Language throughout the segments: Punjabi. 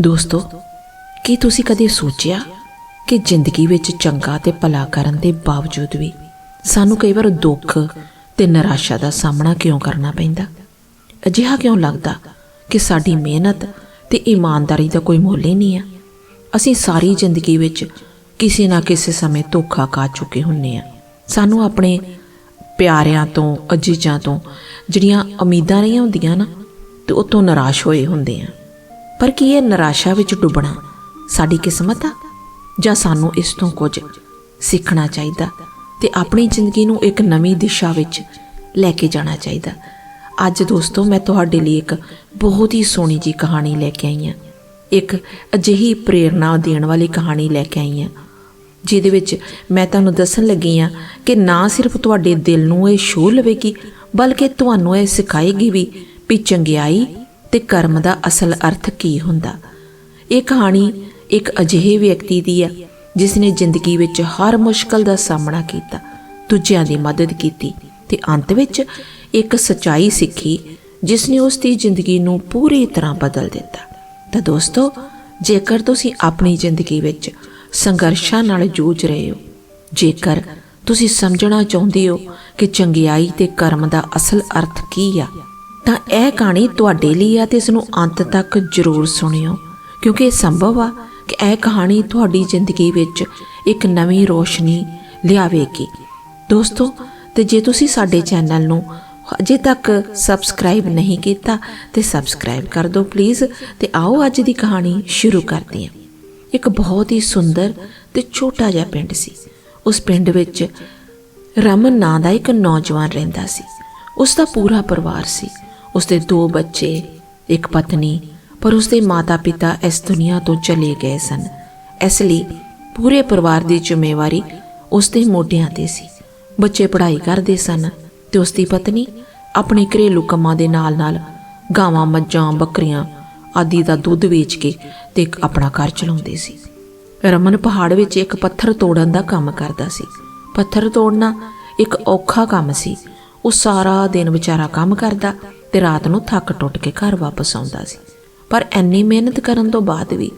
ਦੋਸਤੋ, ਕੀ ਤੁਸੀਂ ਕਦੇ ਸੋਚਿਆ ਕਿ ਜ਼ਿੰਦਗੀ ਵਿੱਚ ਚੰਗਾ ਤੇ ਭਲਾ ਕਰਨ ਦੇ ਬਾਵਜੂਦ ਵੀ ਸਾਨੂੰ ਕਈ ਵਾਰ ਦੁੱਖ ਤੇ ਨਿਰਾਸ਼ਾ ਦਾ ਸਾਹਮਣਾ ਕਿਉਂ ਕਰਨਾ ਪੈਂਦਾ? ਅਜਿਹਾ ਕਿਉਂ ਲੱਗਦਾ ਕਿ ਸਾਡੀ ਮਿਹਨਤ ਤੇ ਇਮਾਨਦਾਰੀ ਦਾ ਕੋਈ ਮੁੱਲ ਹੀ ਨਹੀਂ ਆ? ਅਸੀਂ ਸਾਰੀ ਜ਼ਿੰਦਗੀ ਵਿੱਚ ਕਿਸੇ ਨਾ ਕਿਸੇ ਸਮੇਂ ਧੋਖਾ ਖਾ ਚੁੱਕੇ ਹੁੰਨੇ ਆ। ਸਾਨੂੰ ਆਪਣੇ ਪਿਆਰਿਆਂ ਤੋਂ, ਅਜੀਜ਼ਾਂ ਤੋਂ ਜਿਹੜੀਆਂ ਉਮੀਦਾਂ ਨਹੀਂ ਹੁੰਦੀਆਂ ਨਾ, ਤੇ ਉਤੋਂ ਨਿਰਾਸ਼ ਹੋਏ ਹੁੰਦੇ ਆ। ਪਰ ਕੀ ਇਹ ਨਿਰਾਸ਼ਾ ਵਿੱਚ ਡੁੱਬਣਾ ਸਾਡੀ ਕਿਸਮਤ ਆ? ਜਾਂ ਸਾਨੂੰ ਇਸ ਤੋਂ ਕੁਝ ਸਿੱਖਣਾ ਚਾਹੀਦਾ ਤੇ ਆਪਣੀ ਜ਼ਿੰਦਗੀ ਨੂੰ ਇੱਕ ਨਵੀਂ ਦਿਸ਼ਾ ਵਿੱਚ ਲੈ ਕੇ ਜਾਣਾ ਚਾਹੀਦਾ? ਅੱਜ ਦੋਸਤੋ, ਮੈਂ ਤੁਹਾਡੇ ਲਈ ਇੱਕ ਬਹੁਤ ਹੀ ਸੋਹਣੀ ਜੀ ਕਹਾਣੀ ਲੈ ਕੇ ਆਈ ਹਾਂ। ਇੱਕ ਅਜਿਹੀ ਪ੍ਰੇਰਣਾ ਦੇਣ ਵਾਲੀ ਕਹਾਣੀ ਲੈ ਕੇ ਆਈ ਹਾਂ, ਜਿਹਦੇ ਵਿੱਚ ਮੈਂ ਤੁਹਾਨੂੰ ਦੱਸਣ ਲੱਗੀ ਹਾਂ ਕਿ ਨਾ ਸਿਰਫ ਤੁਹਾਡੇ ਦਿਲ ਨੂੰ ਇਹ ਛੂਹ ਲਵੇਗੀ, ਬਲਕਿ ਤੁਹਾਨੂੰ ਇਹ ਸਿਖਾਏਗੀ ਵੀ ਵੀ ਚੰਗਿਆਈ ਤੇ ਕਰਮ ਦਾ ਅਸਲ ਅਰਥ ਕੀ ਹੁੰਦਾ? ਇਹ ਕਹਾਣੀ ਇੱਕ ਅਜਿਹੇ ਵਿਅਕਤੀ ਦੀ ਹੈ ਜਿਸ ਨੇ ਜ਼ਿੰਦਗੀ ਵਿੱਚ ਹਰ ਮੁਸ਼ਕਲ ਦਾ ਸਾਹਮਣਾ ਕੀਤਾ, ਦੂਜਿਆਂ ਦੀ ਮਦਦ ਕੀਤੀ ਤੇ ਅੰਤ ਵਿੱਚ ਇੱਕ ਸਚਾਈ ਸਿੱਖੀ ਜਿਸ ਨੇ ਉਸ ਦੀ ਜ਼ਿੰਦਗੀ ਨੂੰ ਪੂਰੀ ਤਰ੍ਹਾਂ ਬਦਲ ਦਿੱਤਾ। ਤਾਂ ਦੋਸਤੋ, ਜੇਕਰ ਤੁਸੀਂ ਆਪਣੀ ਜ਼ਿੰਦਗੀ ਵਿੱਚ ਸੰਘਰਸ਼ਾਂ ਨਾਲ ਜੂਝ ਰਹੇ ਹੋ, ਜੇਕਰ ਤੁਸੀਂ ਸਮਝਣਾ ਚਾਹੁੰਦੇ ਹੋ ਕਿ ਚੰਗਿਆਈ ਤੇ ਕਰਮ ਦਾ ਅਸਲ ਅਰਥ ਕੀ ਆ ਤਾਂ ਇਹ ਕਹਾਣੀ ਤੁਹਾਡੇ ਲਈ ਆ ਤੇ ਇਸ ਨੂੰ ਅੰਤ ਤੱਕ ਜ਼ਰੂਰ ਸੁਣਿਓ, ਕਿਉਂਕਿ ਇਹ ਸੰਭਵ ਆ ਕਿ ਇਹ ਕਹਾਣੀ ਤੁਹਾਡੀ ਜ਼ਿੰਦਗੀ ਵਿੱਚ ਇੱਕ ਨਵੀਂ ਰੋਸ਼ਨੀ ਲਿਆਵੇਗੀ। ਦੋਸਤੋ, ਤੇ ਜੇ ਤੁਸੀਂ ਸਾਡੇ ਚੈਨਲ ਨੂੰ ਅਜੇ ਤੱਕ ਸਬਸਕ੍ਰਾਈਬ ਨਹੀਂ ਕੀਤਾ, ਤੇ ਸਬਸਕ੍ਰਾਈਬ ਕਰ ਦਿਓ ਪਲੀਜ਼, ਤੇ ਆਓ ਅੱਜ ਦੀ ਕਹਾਣੀ ਸ਼ੁਰੂ ਕਰਦੇ ਹਾਂ। ਇੱਕ ਬਹੁਤ ਹੀ ਸੁੰਦਰ ਤੇ ਛੋਟਾ ਜਿਹਾ ਪਿੰਡ ਸੀ। ਉਸ ਪਿੰਡ ਵਿੱਚ ਰਮਨ ਨਾਂ ਦਾ ਇੱਕ ਨੌਜਵਾਨ ਰਹਿੰਦਾ ਸੀ। ਉਸ ਦਾ ਪੂਰਾ ਪਰਿਵਾਰ ਸੀ। ਉਸਦੇ ਦੋ ਬੱਚੇ ਇੱਕ ਪਤਨੀ ਪਰ ਉਸਦੇ ਮਾਤਾ-ਪਿਤਾ ਇਸ ਦੁਨੀਆ ਤੋਂ ਚਲੇ ਗਏ ਸਨ। ਇਸ ਲਈ ਪੂਰੇ ਪਰਿਵਾਰ ਦੀ ਜ਼ਿੰਮੇਵਾਰੀ ਉਸਦੇ ਮੋਢਿਆਂ ਤੇ ਸੀ। ਬੱਚੇ ਪੜ੍ਹਾਈ ਕਰਦੇ ਸਨ ਤੇ ਉਸਦੀ ਪਤਨੀ ਆਪਣੇ ਘਰੇਲੂ ਕੰਮਾਂ ਦੇ ਨਾਲ-ਨਾਲ ਗਾਵਾਂ, ਮੱਝਾਂ, ਬੱਕਰੀਆਂ ਆਦਿ ਦਾ ਦੁੱਧ ਵੇਚ ਕੇ ਤੇ ਇੱਕ ਆਪਣਾ ਘਰ ਚਲਾਉਂਦੇ ਸੀ। ਰਮਨ ਪਹਾੜ ਵਿੱਚ ਇੱਕ ਪੱਥਰ ਤੋੜਨ ਦਾ ਕੰਮ ਕਰਦਾ ਸੀ। ਪੱਥਰ ਤੋੜਨਾ ਇੱਕ ਔਖਾ ਕੰਮ ਸੀ। ਉਹ ਸਾਰਾ ਦਿਨ ਵਿਚਾਰਾ ਕੰਮ ਕਰਦਾ ਤੇ ਰਾਤ ਨੂੰ ਥੱਕ ਟੁੱਟ ਕੇ ਘਰ ਵਾਪਸ ਆਉਂਦਾ ਸੀ। ਪਰ ਇੰਨੀ ਮਿਹਨਤ ਕਰਨ ਤੋਂ ਬਾਅਦ ਵੀ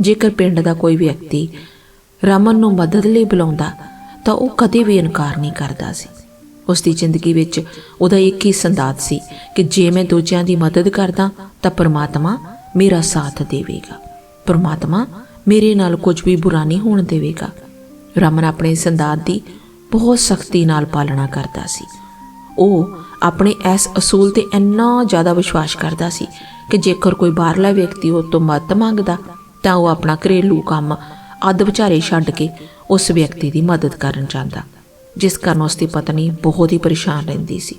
ਜੇਕਰ ਪਿੰਡ ਦਾ ਕੋਈ ਵਿਅਕਤੀ ਰਮਨ ਨੂੰ ਮਦਦ ਲਈ ਬੁਲਾਉਂਦਾ, ਤਾਂ ਉਹ ਕਦੇ ਵੀ ਇਨਕਾਰ ਨਹੀਂ ਕਰਦਾ ਸੀ। ਉਸ ਦੀ ਜ਼ਿੰਦਗੀ ਵਿੱਚ ਉਹਦਾ ਇੱਕ ਹੀ ਸੰਦਾਤ ਸੀ ਕਿ ਜੇ ਮੈਂ ਦੂਜਿਆਂ ਦੀ ਮਦਦ ਕਰਦਾ, ਤਾਂ ਪਰਮਾਤਮਾ ਮੇਰਾ ਸਾਥ ਦੇਵੇਗਾ। ਪਰਮਾਤਮਾ ਮੇਰੇ ਨਾਲ ਕੁਝ ਵੀ ਬੁਰਾ ਨਹੀਂ ਹੋਣ ਦੇਵੇਗਾ। ਰਮਨ ਆਪਣੇ ਸੰਦਾਤ ਦੀ ਬਹੁਤ ਸਖਤੀ ਨਾਲ ਪਾਲਣਾ ਕਰਦਾ ਸੀ। ਉਹ ਆਪਣੇ ਇਸ ਅਸੂਲ ਤੇ ਇੰਨਾ ਜ਼ਿਆਦਾ ਵਿਸ਼ਵਾਸ ਕਰਦਾ ਸੀ ਕਿ ਜੇਕਰ ਕੋਈ ਬਾਹਰਲਾ ਵਿਅਕਤੀ ਉਹ ਤੋਂ ਮਦਦ ਮੰਗਦਾ, ਤਾਂ ਉਹ ਆਪਣਾ ਘਰੇਲੂ ਕੰਮ ਅੱਧ ਵਿਚਾਰੇ ਛੱਡ ਕੇ ਉਸ ਵਿਅਕਤੀ ਦੀ ਮਦਦ ਕਰਨ ਜਾਂਦਾ, ਜਿਸ ਕਾਰਨ ਉਸ ਦੀ ਪਤਨੀ ਬਹੁਤ ਹੀ ਪਰੇਸ਼ਾਨ ਰਹਿੰਦੀ ਸੀ।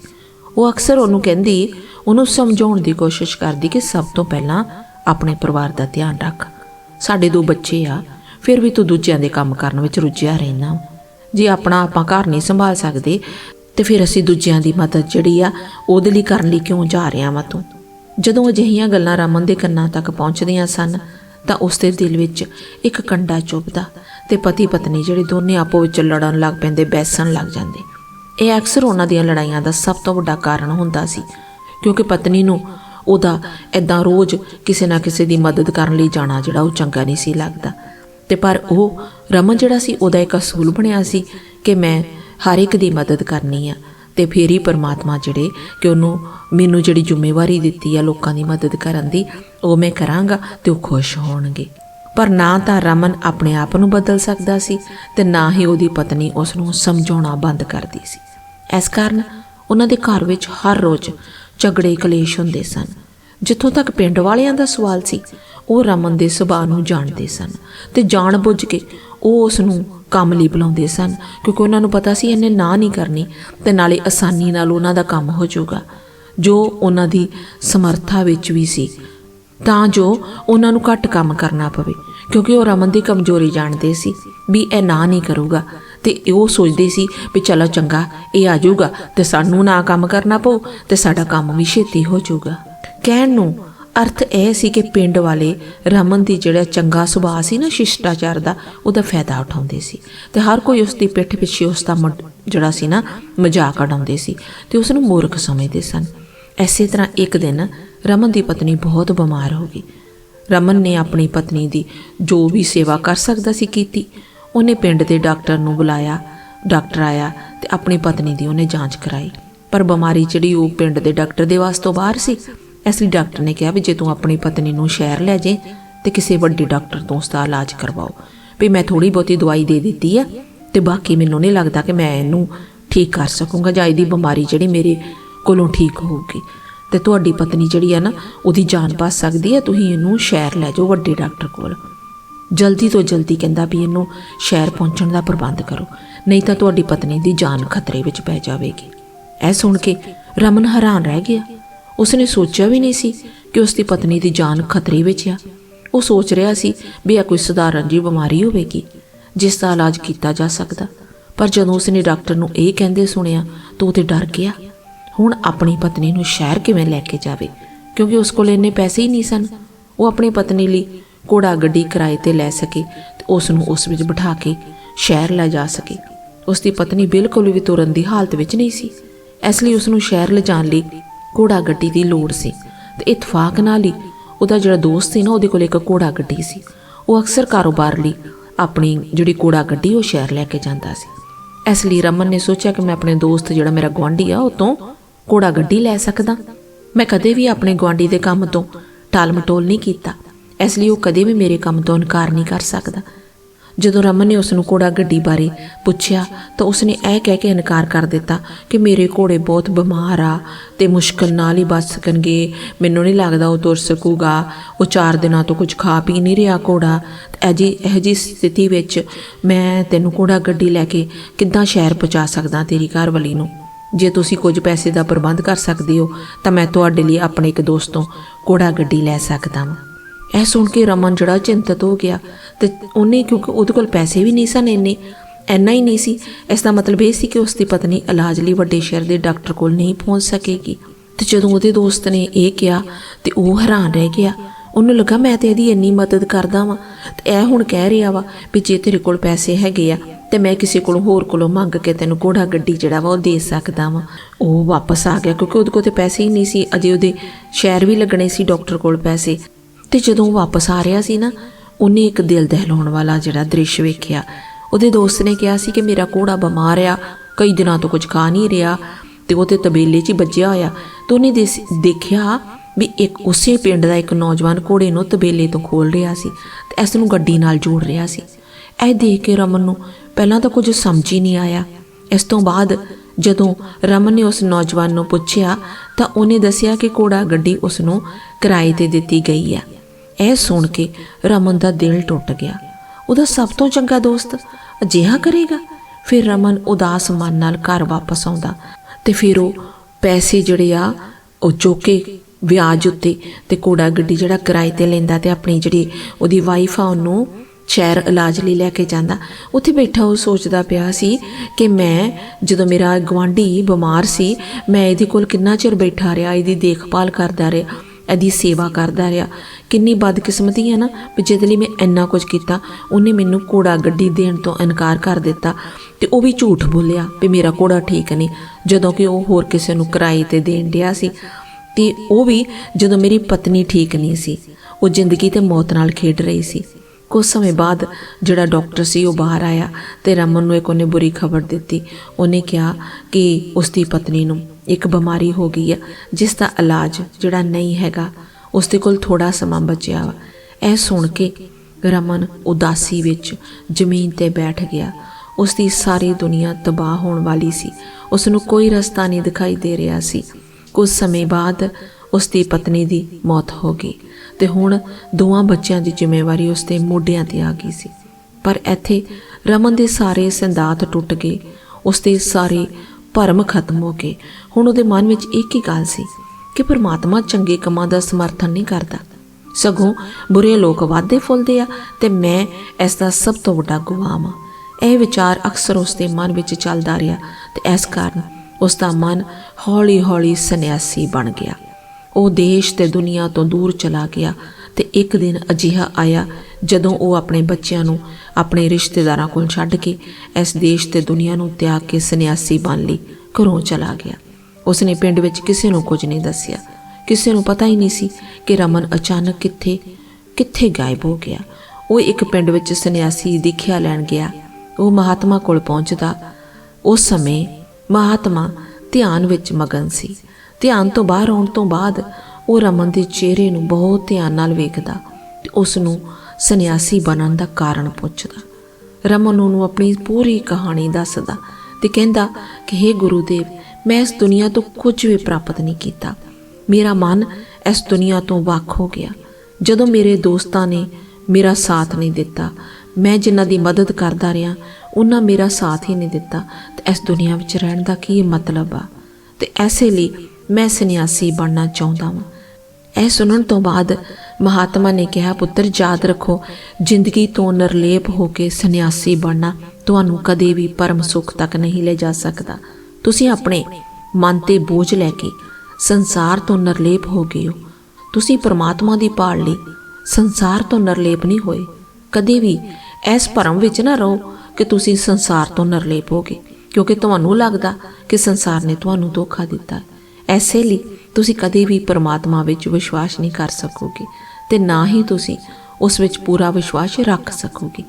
ਉਹ ਅਕਸਰ ਉਹਨੂੰ ਕਹਿੰਦੀ, ਉਹਨੂੰ ਸਮਝਾਉਣ ਦੀ ਕੋਸ਼ਿਸ਼ ਕਰਦੀ ਕਿ ਸਭ ਤੋਂ ਪਹਿਲਾਂ ਆਪਣੇ ਪਰਿਵਾਰ ਦਾ ਧਿਆਨ ਰੱਖ। ਸਾਡੇ ਦੋ ਬੱਚੇ ਆ, ਫਿਰ ਵੀ ਤੂੰ ਦੂਜਿਆਂ ਦੇ ਕੰਮ ਕਰਨ ਵਿੱਚ ਰੁੱਝਿਆ ਰਹਿਣਾ। ਜੇ ਆਪਣਾ ਆਪਾਂ ਘਰ ਨਹੀਂ ਸੰਭਾਲ ਸਕਦੇ ਤੇ ਫਿਰ ਅਸੀਂ ਦੂਜਿਆਂ ਦੀ ਮਦਦ ਜਿਹੜੀ ਆ, ਉਹਦੇ ਲਈ ਕਰਨ ਲਈ ਕਿਉਂ ਜਾ ਰਿਹਾ ਵਾਂ ਤੂੰ? ਜਦੋਂ ਅਜਿਹੀਆਂ ਗੱਲਾਂ ਰਮਨ ਦੇ ਕੰਨਾਂ ਤੱਕ ਪਹੁੰਚਦੀਆਂ ਸਨ, ਤਾਂ ਉਸ ਦੇ ਦਿਲ ਵਿੱਚ ਇੱਕ ਕੰਡਾ ਚੁੱਭਦਾ ਤੇ ਪਤੀ ਪਤਨੀ ਜਿਹੜੇ ਦੋਨੇ ਆਪੋ ਵਿੱਚ ਲੜਨ ਲੱਗ ਪੈਂਦੇ, ਬੈਸਣ ਲੱਗ ਜਾਂਦੇ। ਇਹ ਅਕਸਰ ਉਹਨਾਂ ਦੀਆਂ ਲੜਾਈਆਂ ਦਾ ਸਭ ਤੋਂ ਵੱਡਾ ਕਾਰਨ ਹੁੰਦਾ ਸੀ, ਕਿਉਂਕਿ ਪਤਨੀ ਨੂੰ ਉਹਦਾ ਐਦਾਂ ਰੋਜ਼ ਕਿਸੇ ਨਾ ਕਿਸੇ ਦੀ ਮਦਦ ਕਰਨ ਲਈ ਜਾਣਾ ਜਿਹੜਾ ਉਹ ਚੰਗਾ ਨਹੀਂ ਸੀ ਲੱਗਦਾ। ਤੇ ਪਰ ਉਹ ਰਮਨ ਜਿਹੜਾ ਸੀ, ਉਹਦਾ ਇੱਕ ਅਸੂਲ ਬਣਿਆ ਸੀ ਕਿ ਮੈਂ ਹਰ ਇੱਕ ਦੀ ਮਦਦ ਕਰਨੀ ਆ। ਤੇ ਫੇਰ ਹੀ ਪਰਮਾਤਮਾ ਜਿਹੜੇ ਕਿ ਉਹਨੂੰ ਮੈਨੂੰ ਜਿਹੜੀ ਜ਼ਿੰਮੇਵਾਰੀ ਦਿੱਤੀ ਆ ਲੋਕਾਂ ਦੀ ਮਦਦ ਕਰਨ ਦੀ, ਉਹ ਮੈਂ ਕਰਾਂਗਾ ਤੇ ਉਹ ਖੁਸ਼ ਹੋਣਗੇ। ਪਰ ਨਾ ਤਾਂ ਰਮਨ ਆਪਣੇ ਆਪ ਨੂੰ ਬਦਲ ਸਕਦਾ ਸੀ ਤੇ ਨਾ ਹੀ ਉਹਦੀ ਪਤਨੀ ਉਸ ਨੂੰ ਸਮਝਾਉਣਾ ਬੰਦ ਕਰਦੀ ਸੀ। ਇਸ ਕਾਰਨ ਉਹਨਾਂ ਦੇ ਘਰ ਵਿੱਚ ਹਰ ਰੋਜ਼ ਝਗੜੇ ਕਲੇਸ਼ ਹੁੰਦੇ ਸਨ। ਜਿੱਥੋਂ ਤੱਕ ਪਿੰਡ ਵਾਲਿਆਂ ਦਾ ਸਵਾਲ ਸੀ, ਉਹ ਰਮਨ ਦੇ ਸੁਭਾਅ ਨੂੰ ਜਾਣਦੇ ਸਨ ਤੇ ਜਾਣ ਬੁੱਝ ਕੇ ਉਹ ਉਸ ਨੂੰ ਕੰਮ ਲਈ ਬੁਲਾਉਂਦੇ ਸਨ, ਕਿਉਂਕਿ ਉਹਨਾਂ ਨੂੰ ਪਤਾ ਸੀ ਇਹਨੇ ਨਾ ਨਹੀਂ ਕਰਨੀ ਤੇ ਨਾਲੇ ਆਸਾਨੀ ਨਾਲ ਉਹਨਾਂ ਦਾ ਕੰਮ ਹੋ ਜਾਊਗਾ, ਜੋ ਉਹਨਾਂ ਦੀ ਸਮਰੱਥਾ ਵਿੱਚ ਵੀ ਸੀ, ਤਾਂ ਜੋ ਉਹਨਾਂ ਨੂੰ ਘੱਟ ਕੰਮ ਕਰਨਾ ਪਵੇ, ਕਿਉਂਕਿ ਉਹ ਰਮਨ ਦੀ ਕਮਜ਼ੋਰੀ ਜਾਣਦੇ ਸੀ ਵੀ ਇਹ ਨਾ ਨਹੀਂ ਕਰੂਗਾ ਤੇ ਉਹ ਸੋਚਦੇ ਸੀ ਵੀ ਚਲੋ ਚੰਗਾ, ਇਹ ਆ ਜਾਊਗਾ ਤੇ ਸਾਨੂੰ ਨਾ ਕੰਮ ਕਰਨਾ ਪਊ ਤੇ ਸਾਡਾ ਕੰਮ ਵੀ ਛੇਤੀ ਹੋ ਜਾਊਗਾ। ਕਹਿਣ ਨੂੰ ਅਰਥ ਇਹ ਸੀ ਕਿ ਪਿੰਡ ਵਾਲੇ ਰਮਨ ਦੀ ਜਿਹੜਾ ਚੰਗਾ ਸੁਭਾਅ ਸੀ ਨਾ, ਸ਼ਿਸ਼ਟਾਚਾਰ ਦਾ, ਉਹਦਾ ਫਾਇਦਾ ਉਠਾਉਂਦੇ ਸੀ। ਤੇ ਹਰ ਕੋਈ ਉਸ ਦੀ ਪਿੱਠ ਪਿੱਛੇ ਉਸ ਦਾ ਜਿਹੜਾ ਸੀ ਨਾ, ਮਜ਼ਾਕ ਉਡਾਉਂਦੇ ਸੀ ਤੇ ਉਸ ਨੂੰ ਮੂਰਖ ਸਮਝਦੇ ਸਨ। ਐਸੇ ਤਰ੍ਹਾਂ ਇੱਕ ਦਿਨ ਰਮਨ ਦੀ ਪਤਨੀ ਬਹੁਤ ਬਿਮਾਰ ਹੋ ਗਈ। ਰਮਨ ਨੇ ਆਪਣੀ ਪਤਨੀ ਦੀ ਜੋ ਵੀ ਸੇਵਾ ਕਰ ਸਕਦਾ ਸੀ ਕੀਤੀ। ਉਹਨੇ ਪਿੰਡ ਦੇ ਡਾਕਟਰ ਨੂੰ ਬੁਲਾਇਆ, ਡਾਕਟਰ ਆਇਆ ਤੇ ਆਪਣੀ ਪਤਨੀ ਦੀ ਉਹਨੇ ਜਾਂਚ ਕਰਾਈ। ਪਰ ਬਿਮਾਰੀ ਜਿਹੜੀ ਉਹ ਪਿੰਡ ਦੇ ਡਾਕਟਰ ਦੇ ਵਾਸਤੇ ਬਾਹਰ ਸੀ। ਇਸ ਲਈ ਡਾਕਟਰ ਨੇ ਕਿਹਾ ਵੀ ਜੇ ਤੂੰ ਆਪਣੀ ਪਤਨੀ ਨੂੰ ਸ਼ਹਿਰ ਲੈ ਜੇ ਤੇ ਕਿਸੇ ਵੱਡੇ ਡਾਕਟਰ ਤੋਂ ਉਸਦਾ ਇਲਾਜ ਕਰਵਾਓ। ਵੀ ਮੈਂ ਥੋੜੀ ਬਹੁਤੀ ਦਵਾਈ ਦੇ ਦਿੱਤੀ ਆ ਤੇ ਬਾਕੀ ਮੈਨੂੰ ਨਹੀਂ ਲੱਗਦਾ ਕਿ ਮੈਂ ਇਹਨੂੰ ਠੀਕ ਕਰ ਸਕੂੰਗਾ ਜਾਂ ਇਹਦੀ ਬਿਮਾਰੀ ਜਿਹੜੀ ਮੇਰੇ ਕੋਲੋਂ ਠੀਕ ਹੋਊਗੀ। ਤੇ ਤੁਹਾਡੀ ਪਤਨੀ ਜਿਹੜੀ ਆ ਨਾ, ਉਹਦੀ ਜਾਨ ਬਚ ਸਕਦੀ ਹੈ ਤੁਸੀਂ ਇਹਨੂੰ ਸ਼ਹਿਰ ਲੈ ਜਾਓ ਵੱਡੇ ਡਾਕਟਰ ਕੋਲ। ਜਲਦੀ ਤੋਂ ਜਲਦੀ ਕਹਿੰਦਾ ਵੀ ਇਹਨੂੰ ਸ਼ਹਿਰ ਪਹੁੰਚਣ ਦਾ ਪ੍ਰਬੰਧ ਕਰੋ, ਨਹੀਂ ਤਾਂ ਤੁਹਾਡੀ ਪਤਨੀ ਦੀ ਜਾਨ ਖਤਰੇ ਵਿੱਚ ਪੈ ਜਾਵੇਗੀ। ਇਹ ਸੁਣ ਕੇ ਰਮਨ ਹੈਰਾਨ ਰਹਿ ਗਿਆ। ਉਸਨੇ ਸੋਚਿਆ ਵੀ ਨਹੀਂ ਸੀ ਕਿ ਉਸ ਦੀ ਪਤਨੀ ਦੀ ਜਾਨ ਖਤਰੇ ਵਿੱਚ ਆ। ਉਹ ਸੋਚ ਰਿਹਾ ਸੀ ਵੀ ਇਹ ਕੋਈ ਸਧਾਰਨ ਜਿਹੀ ਬਿਮਾਰੀ ਹੋਵੇਗੀ, ਜਿਸ ਦਾ ਇਲਾਜ ਕੀਤਾ ਜਾ ਸਕਦਾ। ਪਰ ਜਦੋਂ ਉਸਨੇ ਡਾਕਟਰ ਨੂੰ ਇਹ ਕਹਿੰਦੇ ਸੁਣਿਆ ਤਾਂ ਉਹ ਤੇ ਡਰ ਗਿਆ। ਹੁਣ ਆਪਣੀ ਪਤਨੀ ਨੂੰ ਸ਼ਹਿਰ ਕਿਵੇਂ ਲੈ ਕੇ ਜਾਵੇ? ਕਿਉਂਕਿ ਉਸ ਕੋਲ ਇੰਨੇ ਪੈਸੇ ਹੀ ਨਹੀਂ ਸਨ। ਉਹ ਆਪਣੀ ਪਤਨੀ ਲਈ ਘੋੜਾ ਗੱਡੀ ਕਿਰਾਏ ਤੇ ਲੈ ਸਕੇ ਤੇ ਉਸ ਨੂੰ ਉਸ ਵਿੱਚ ਬਿਠਾ ਕੇ ਸ਼ਹਿਰ ਲੈ ਜਾ ਸਕੇ। ਉਸ ਦੀ ਪਤਨੀ ਬਿਲਕੁਲ ਵੀ ਤੁਰਨ ਦੀ ਹਾਲਤ ਵਿੱਚ ਨਹੀਂ ਸੀ। ਇਸ ਲਈ ਉਸ ਨੂੰ ਸ਼ਹਿਰ ਲਿਜਾਣ ਲਈ ਘੋੜਾ ਗੱਡੀ ਦੀ ਲੋੜ ਸੀ ਤੇ ਇਤਫਾਕ ਨਾਲ ਹੀ ਉਹਦਾ ਜਿਹੜਾ ਦੋਸਤ ਸੀ ਨਾ, ਉਹਦੇ ਕੋਲ ਇੱਕ ਘੋੜਾ ਗੱਡੀ ਸੀ। ਉਹ ਅਕਸਰ ਕਾਰੋਬਾਰ ਲਈ ਆਪਣੀ ਜਿਹੜੀ ਘੋੜਾ ਗੱਡੀ ਉਹ ਸ਼ਹਿਰ ਲੈ ਕੇ ਜਾਂਦਾ ਸੀ। ਇਸ ਲਈ ਰਮਨ ਨੇ ਸੋਚਿਆ ਕਿ ਮੈਂ ਆਪਣੇ ਦੋਸਤ, ਜਿਹੜਾ ਮੇਰਾ ਗੁਆਂਢੀ ਆ, ਉਹ ਤੋਂ ਘੋੜਾ ਗੱਡੀ ਲੈ ਸਕਦਾ। ਮੈਂ ਕਦੇ ਵੀ ਆਪਣੇ ਗੁਆਂਢੀ ਦੇ ਕੰਮ ਤੋਂ ਟਾਲ ਮਟੋਲ ਨਹੀਂ ਕੀਤਾ। ਇਸ ਲਈ ਉਹ ਕਦੇ ਵੀ ਮੇਰੇ ਕੰਮ ਤੋਂ ਇਨਕਾਰ ਨਹੀਂ ਕਰ ਸਕਦਾ। ਜਦੋਂ ਰਮਨ ਨੇ ਉਸ ਨੂੰ ਘੋੜਾ ਗੱਡੀ ਬਾਰੇ ਪੁੱਛਿਆ ਤਾਂ ਉਸਨੇ ਇਹ ਕਹਿ ਕੇ ਇਨਕਾਰ ਕਰ ਦਿੱਤਾ ਕਿ ਮੇਰੇ ਘੋੜੇ ਬਹੁਤ ਬਿਮਾਰ ਆ ਤੇ ਮੁਸ਼ਕਲ ਨਾਲ ਹੀ ਬਚ ਸਕਣਗੇ। ਮੈਨੂੰ ਨਹੀਂ ਲੱਗਦਾ ਉਹ ਤੁਰ ਸਕੂਗਾ। ਉਹ 4 ਦਿਨਾਂ ਤੋਂ ਕੁਝ ਖਾ ਪੀ ਨਹੀਂ ਰਿਹਾ ਘੋੜਾ। ਅਜੀ ਇਹ ਜੀ ਸਥਿਤੀ ਵਿੱਚ ਮੈਂ ਤੈਨੂੰ ਘੋੜਾ ਗੱਡੀ ਲੈ ਕੇ ਕਿੱਦਾਂ ਸ਼ਹਿਰ ਪਹੁੰਚਾ ਸਕਦਾ ਤੇਰੀ ਘਰਵਾਲੀ ਨੂੰ? ਜੇ ਤੁਸੀਂ ਕੁਝ ਪੈਸੇ ਦਾ ਪ੍ਰਬੰਧ ਕਰ ਸਕਦੇ ਹੋ, ਤਾਂ ਮੈਂ ਤੁਹਾਡੇ ਲਈ ਆਪਣੇ ਇੱਕ ਦੋਸਤ ਤੋਂ ਘੋੜਾ ਗੱਡੀ ਲੈ ਸਕਦਾ ਹਾਂ ਇਹ ਸੁਣ ਕੇ ਰਮਨ ਜਿਹੜਾ ਚਿੰਤਤ ਹੋ ਗਿਆ ਤੇ ਉਹਨੇ ਕਿਉਂਕਿ ਉਹਦੇ ਕੋਲ ਪੈਸੇ ਵੀ ਨਹੀਂ ਸਨ ਇੰਨੇ ਐਨਾ ਹੀ ਨਹੀਂ ਸੀ। ਇਸ ਦਾ ਮਤਲਬ ਇਹ ਸੀ ਕਿ ਉਸ ਦੀ ਪਤਨੀ ਇਲਾਜ ਲਈ ਵੱਡੇ ਸ਼ਹਿਰ ਦੇ ਡਾਕਟਰ ਕੋਲ ਨਹੀਂ ਪਹੁੰਚ ਸਕੇਗੀ। ਤੇ ਜਦੋਂ ਉਹਦੇ ਦੋਸਤ ਨੇ ਇਹ ਕਿਹਾ ਤੇ ਉਹ ਹੈਰਾਨ ਰਹਿ ਗਿਆ। ਉਹਨੂੰ ਲੱਗਾ, ਮੈਂ ਤੇ ਇਹਦੀ ਇੰਨੀ ਮਦਦ ਕਰਦਾ ਵਾਂ। ਤੇ ਇਹ ਹੁਣ ਕਹਿ ਰਿਹਾ ਵਾ ਵੀ ਜੇ ਤੇਰੇ ਕੋਲ ਪੈਸੇ ਹੈਗੇ ਆ, ਤੇ ਮੈਂ ਕਿਸੇ ਕੋਲੋਂ ਹੋਰ ਕੋਲੋਂ ਮੰਗ ਕੇ ਤੈਨੂੰ ਘੋੜਾ ਗੱਡੀ ਜਿਹੜਾ ਵਾ ਉਹ ਦੇ ਸਕਦਾ ਵਾਂ। ਉਹ ਵਾਪਸ ਆ ਗਿਆ ਕਿਉਂਕਿ ਉਹਦੇ ਕੋਲ ਤੇ ਪੈਸੇ ਹੀ ਨਹੀਂ ਸੀ। ਅਜੇ ਉਹਦੇ ਸ਼ਹਿਰ ਵੀ ਲੱਗਣੇ ਸੀ ਡਾਕਟਰ ਕੋਲ ਪੈਸੇ। ਤੇ ਜਦੋਂ ਉਹ ਵਾਪਸ ਆ ਰਿਹਾ ਸੀ ਨਾ ਉਹਨੇ ਇੱਕ ਦਿਲ ਦਹਿਲਾਉਣ ਵਾਲਾ ਜਿਹੜਾ ਦ੍ਰਿਸ਼ ਵੇਖਿਆ। ਉਹਦੇ ਦੋਸਤ ਨੇ ਕਿਹਾ ਸੀ ਕਿ ਮੇਰਾ ਘੋੜਾ ਬਿਮਾਰ ਆ, ਕਈ ਦਿਨਾਂ ਤੋਂ ਕੁਝ ਖਾ ਨਹੀਂ ਰਿਹਾ ਤੇ ਉਹ ਤੇ ਤਬੇਲੇ 'ਚ ਹੀ ਵੱਜਿਆ ਹੋਇਆ। ਤੇ ਉਹਨੇ ਦੇਸ- ਦੇਖਿਆ ਵੀ ਇੱਕ ਉਸੇ ਪਿੰਡ ਦਾ ਇੱਕ ਨੌਜਵਾਨ ਘੋੜੇ ਨੂੰ ਤਬੇਲੇ ਤੋਂ ਖੋਲ ਰਿਹਾ ਸੀ ਤੇ ਇਸ ਨੂੰ ਗੱਡੀ ਨਾਲ ਜੋੜ ਰਿਹਾ ਸੀ। ਇਹ ਦੇਖ ਕੇ ਰਮਨ ਨੂੰ ਪਹਿਲਾਂ ਤਾਂ ਕੁਝ ਸਮਝ ਹੀ ਨਹੀਂ ਆਇਆ। ਇਸ ਤੋਂ ਬਾਅਦ ਜਦੋਂ ਰਮਨ ਨੇ ਉਸ ਨੌਜਵਾਨ ਨੂੰ ਪੁੱਛਿਆ ਤਾਂ ਉਹਨੇ ਦੱਸਿਆ ਕਿ ਘੋੜਾ ਗੱਡੀ ਉਸ ਨੂੰ ਕਿਰਾਏ ਤੇ ਦਿੱਤੀ ਗਈ ਹੈ। ਇਹ ਸੁਣ ਕੇ ਰਮਨ ਦਾ ਦਿਲ ਟੁੱਟ ਗਿਆ। ਉਹਦਾ ਸਭ ਤੋਂ ਚੰਗਾ ਦੋਸਤ ਅਜਿਹਾ ਕਰੇਗਾ? ਫਿਰ ਰਮਨ ਉਦਾਸ ਮਨ ਨਾਲ ਘਰ ਵਾਪਸ ਆਉਂਦਾ ਤੇ ਫਿਰ ਉਹ ਪੈਸੇ ਜਿਹੜੇ ਆ, ਉਹ ਚੋਕੇ ਵਿਆਜ ਉੱਤੇ ਤੇ ਘੋੜਾ ਗੱਡੀ ਜਿਹੜਾ ਕਿਰਾਏ ਤੇ ਲੈਂਦਾ ਤੇ ਆਪਣੀ ਜਿਹੜੀ ਉਹਦੀ ਵਾਈਫ ਆ, ਉਹਨੂੰ ਸ਼ਹਿਰ ਇਲਾਜ ਲਈ ਲੈ ਕੇ ਜਾਂਦਾ। ਉੱਥੇ ਬੈਠਾ ਉਹ ਸੋਚਦਾ ਪਿਆ ਸੀ ਕਿ ਮੈਂ ਜਦੋਂ ਮੇਰਾ ਗਵਾਂਢੀ ਬਿਮਾਰ ਸੀ, ਮੈਂ ਇਹਦੇ ਕੋਲ ਕਿੰਨਾ ਚਿਰ ਬੈਠਾ ਰਿਹਾ, ਇਹਦੀ ਦੇਖਭਾਲ ਕਰਦਾ ਰਿਹਾ। ਇਹਦੀ ਸੇਵਾ ਕਰਦਾ ਰਿਹਾ। ਕਿੰਨੀ ਬਦਕਿਸਮਤੀ ਹੈ ਨਾ ਵੀ ਜਿਹਦੇ ਲਈ ਮੈਂ ਇੰਨਾ ਕੁਝ ਕੀਤਾ। ਉਹਨੇ ਮੈਨੂੰ ਘੋੜਾ ਗੱਡੀ ਦੇਣ ਤੋਂ ਇਨਕਾਰ ਕਰ ਦਿੱਤਾ ਤੇ ਉਹ ਵੀ ਝੂਠ ਬੋਲਿਆ ਵੀ ਮੇਰਾ ਘੋੜਾ ਠੀਕ ਨਹੀਂ। ਜਦੋਂ ਕਿ ਉਹ ਹੋਰ ਕਿਸੇ ਨੂੰ ਕਿਰਾਏ ਤੇ ਦੇਣ ਡਿਆ ਸੀ। ਤੇ ਉਹ ਵੀ ਜਦੋਂ ਮੇਰੀ ਪਤਨੀ ਠੀਕ ਨਹੀਂ ਸੀ, ਉਹ ਜ਼ਿੰਦਗੀ ਤੇ ਮੌਤ ਨਾਲ ਖੇਡ ਰਹੀ ਸੀ। ਕੁਝ ਸਮੇਂ ਬਾਅਦ ਜਿਹੜਾ ਡਾਕਟਰ ਸੀ, ਉਹ ਬਾਹਰ ਆਇਆ ਤੇ ਰਮਨ ਨੂੰ ਇੱਕ ਉਹਨੇ ਬੁਰੀ ਖਬਰ ਦਿੱਤੀ। ਉਹਨੇ ਕਿਹਾ ਕਿ ਉਸ ਦੀ ਪਤਨੀ ਨੂੰ ਇੱਕ ਬਿਮਾਰੀ ਹੋ ਗਈ ਆ, ਜਿਸ ਦਾ ਇਲਾਜ ਜਿਹੜਾ ਨਹੀਂ ਹੈਗਾ ਉਸ ਦੇ ਕੋਲ ਥੋੜਾ ਸਮਾਂ ਬਚਿਆ ਵਾ। ਇਹ ਸੁਣ ਕੇ ਰਮਨ ਉਦਾਸੀ ਵਿੱਚ ਜ਼ਮੀਨ ਤੇ ਬੈਠ ਗਿਆ। ਉਸ ਦੀ ਸਾਰੀ ਦੁਨੀਆ ਤਬਾਹ ਹੋਣ ਵਾਲੀ ਸੀ। ਉਸ ਨੂੰ ਕੋਈ ਰਸਤਾ ਨਹੀਂ ਦਿਖਾਈ ਦੇ ਰਿਹਾ ਸੀ। ਕੁਝ ਸਮੇਂ ਬਾਅਦ ਉਸ ਦੀ ਪਤਨੀ ਦੀ ਮੌਤ ਹੋ ਗਈ ਤੇ ਹੁਣ ਦੋਵਾਂ ਬੱਚਿਆਂ ਦੀ ਜ਼ਿੰਮੇਵਾਰੀ ਉਸ ਦੇ ਮੋਢਿਆਂ ਤੇ ਆ ਗਈ ਸੀ। ਪਰ ਇੱਥੇ ਰਮਨ ਦੇ ਸਾਰੇ ਸਿੰਦਾਤ ਟੁੱਟ ਗਏ। ਉਸ ਦੇ ਸਾਰੇ ਭਰਮ ਖਤਮ ਹੋ ਕੇ ਹੁਣ ਉਹਦੇ ਮਨ ਵਿੱਚ ਇੱਕ ਹੀ ਗੱਲ ਸੀ ਕਿ ਪਰਮਾਤਮਾ ਚੰਗੇ ਕੰਮਾਂ ਦਾ ਸਮਰਥਨ ਨਹੀਂ ਕਰਦਾ। ਸਗੋਂ ਬੁਰੇ ਲੋਕ ਵਾਧੇ ਫੁੱਲਦੇ ਆ ਤੇ ਮੈਂ ਇਸ ਦਾ ਸਭ ਤੋਂ ਵੱਡਾ ਗੁਲਾਮ ਹਾਂ। ਇਹ ਵਿਚਾਰ ਅਕਸਰ ਉਸ ਦੇ ਮਨ ਵਿੱਚ ਚੱਲਦਾ ਰਿਹਾ ਤੇ ਇਸ ਕਾਰਨ ਉਸ ਦਾ ਮਨ ਹੌਲੀ-ਹੌਲੀ ਸੰਨਿਆਸੀ ਬਣ ਗਿਆ। ਉਹ ਦੇਸ਼ ਤੇ ਦੁਨੀਆ ਤੋਂ ਦੂਰ ਚਲਾ ਗਿਆ ਤੇ ਇੱਕ ਦਿਨ ਅਜਿਹਾ ਆਇਆ ਜਦੋਂ ਉਹ ਆਪਣੇ ਬੱਚਿਆਂ ਨੂੰ ਆਪਣੇ ਰਿਸ਼ਤੇਦਾਰਾਂ ਕੋਲ ਛੱਡ ਕੇ ਇਸ ਦੇਸ਼ ਤੇ ਦੁਨੀਆ ਨੂੰ ਤਿਆਗ ਕੇ ਸੰਨਿਆਸੀ ਬਣ ਲਈ, ਘਰੋਂ ਚਲਾ ਗਿਆ। ਉਸਨੇ ਪਿੰਡ ਵਿੱਚ ਕਿਸੇ ਨੂੰ ਕੁਝ ਨਹੀਂ ਦੱਸਿਆ। ਕਿਸੇ ਨੂੰ ਪਤਾ ਹੀ ਨਹੀਂ ਸੀ ਕਿ ਰਮਨ ਅਚਾਨਕ ਕਿੱਥੇ ਕਿੱਥੇ ਗਾਇਬ ਹੋ ਗਿਆ। ਉਹ ਇੱਕ ਪਿੰਡ ਵਿੱਚ ਸੰਨਿਆਸੀ ਦੀਖਿਆ ਲੈਣ ਗਿਆ। ਉਹ ਮਹਾਤਮਾ ਕੋਲ ਪਹੁੰਚਦਾ। ਉਸ ਸਮੇਂ ਮਹਾਤਮਾ ਧਿਆਨ ਵਿੱਚ ਮਗਨ ਸੀ। ਧਿਆਨ ਤੋਂ ਬਾਹਰ ਆਉਣ ਤੋਂ ਬਾਅਦ ਉਹ ਰਮਨ ਦੇ ਚਿਹਰੇ ਨੂੰ ਬਹੁਤ ਧਿਆਨ ਨਾਲ ਵੇਖਦਾ ਤੇ ਉਸ ਨੂੰ ਸੰਨਿਆਸੀ ਬਣਨ ਦਾ ਕਾਰਨ ਪੁੱਛਦਾ। ਰਮਨ ਨੂੰ ਆਪਣੀ ਪੂਰੀ ਕਹਾਣੀ ਦੱਸਦਾ ਤੇ ਕਹਿੰਦਾ ਕਿ हे ਗੁਰੂਦੇਵ, ਮੈਂ ਇਸ ਦੁਨੀਆ ਤੋਂ ਕੁਝ ਵੀ ਪ੍ਰਾਪਤ ਨਹੀਂ ਕੀਤਾ। ਮੇਰਾ ਮਨ ਇਸ ਦੁਨੀਆ ਤੋਂ ਵੱਖ ਹੋ ਗਿਆ। ਜਦੋਂ ਮੇਰੇ ਦੋਸਤਾਂ ਨੇ ਮੇਰਾ ਸਾਥ ਨਹੀਂ ਦਿੱਤਾ, ਮੈਂ ਜਿਨ੍ਹਾਂ ਦੀ ਮਦਦ ਕਰਦਾ ਰਿਹਾ, ਉਹਨਾਂ ਮੇਰਾ ਸਾਥ ਹੀ ਨਹੀਂ ਦਿੱਤਾ। ਤੇ ਇਸ ਦੁਨੀਆ ਵਿੱਚ ਰਹਿਣ ਦਾ ਕੀ ਮਤਲਬ ਆ? ਤੇ ਐਸੇ ਲਈ ਮੈਂ ਸੰਨਿਆਸੀ ਬਣਨਾ ਚਾਹੁੰਦਾ ਹਾਂ ਇਹ ਸੁਣਨ ਤੋਂ ਬਾਅਦ ਮਹਾਤਮਾ ਨੇ ਕਿਹਾ, ਪੁੱਤਰ, ਯਾਦ ਰੱਖੋ, ਜ਼ਿੰਦਗੀ ਤੋਂ ਨਿਰਲੇਪ ਹੋ ਕੇ ਸੰਨਿਆਸੀ ਬਣਨਾ ਤੁਹਾਨੂੰ ਕਦੇ ਵੀ ਪਰਮ ਸੁੱਖ ਤੱਕ ਨਹੀਂ ਲੈ ਜਾ ਸਕਦਾ। ਤੁਸੀਂ ਆਪਣੇ ਮਨ ਤੇ ਬੋਝ ਲੈ ਕੇ ਸੰਸਾਰ ਤੋਂ ਨਿਰਲੇਪ ਹੋ ਗਏ ਹੋ। ਤੁਸੀਂ ਪਰਮਾਤਮਾ ਦੀ ਭਾਲ ਲਈ ਸੰਸਾਰ ਤੋਂ ਨਿਰਲੇਪ ਨਹੀਂ ਹੋਏ। ਕਦੇ ਵੀ ਇਸ ਭਰਮ ਵਿੱਚ ਨਾ ਰਹੋ ਕਿ ਤੁਸੀਂ ਸੰਸਾਰ ਤੋਂ ਨਿਰਲੇਪ ਹੋਗੇ ਕਿਉਂਕਿ ਤੁਹਾਨੂੰ ਲੱਗਦਾ ਕਿ ਸੰਸਾਰ ਨੇ ਤੁਹਾਨੂੰ ਧੋਖਾ ਦਿੱਤਾ। ਐਸੇ ਲਈ ਤੁਸੀਂ ਕਦੇ ਵੀ ਪਰਮਾਤਮਾ ਵਿੱਚ ਵਿਸ਼ਵਾਸ ਨਹੀਂ ਕਰ ਸਕੋਗੇ ਤੇ ਨਾ ਹੀ ਤੁਸੀਂ ਉਸ ਵਿੱਚ ਪੂਰਾ ਵਿਸ਼ਵਾਸ ਰੱਖ ਸਕੋਗੇ।